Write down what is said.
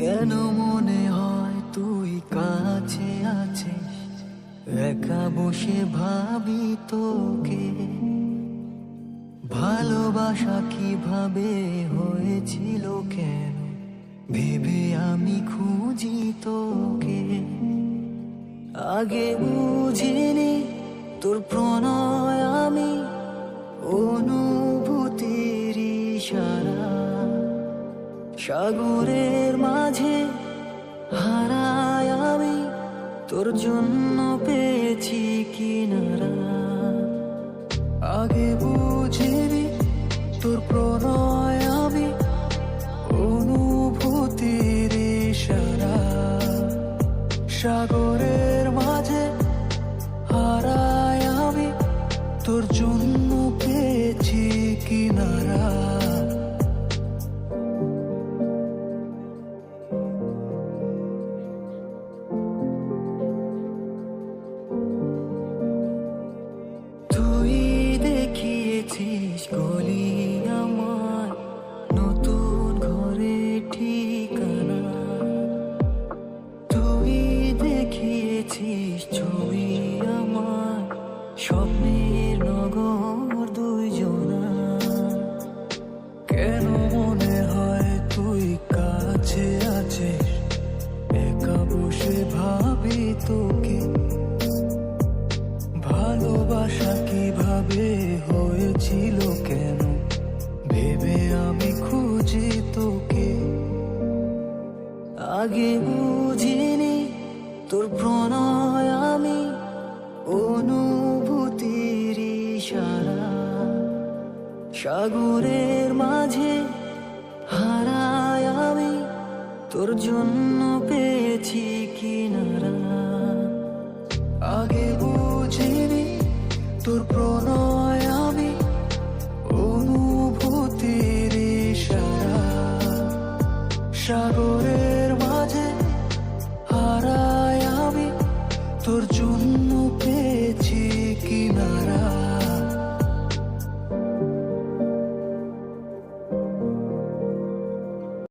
কেন মনে হয় তুই কাছে আছিস? একা বসে ভাবি তোকে। ভালোবাসা কীভাবে হয়েছিল কেন? ভেবে আমি খুঁজি তোকে। আগে বুঝিনি তোর প্রণয় আমি। অনুভূতির ইশারা সাগরের মাঝে হারায় আমি, তোর জন্য পেয়েছি কিনারা। আগে বুঝিনি তোর প্রণয় আমি, অনুভূতির সারা সাগরের ভাবি তোকে? ভালোবাসা কীভাবে হয়েছিল কেন? ভেবে আমি খুঁজি তোকে। আগে বুঝিনি তোর প্রণয় আমি, অনুভূতির ইশারা। সাগরের মাঝে হারায় আমি, তোর জন্য পেয়েছি তোর জন্য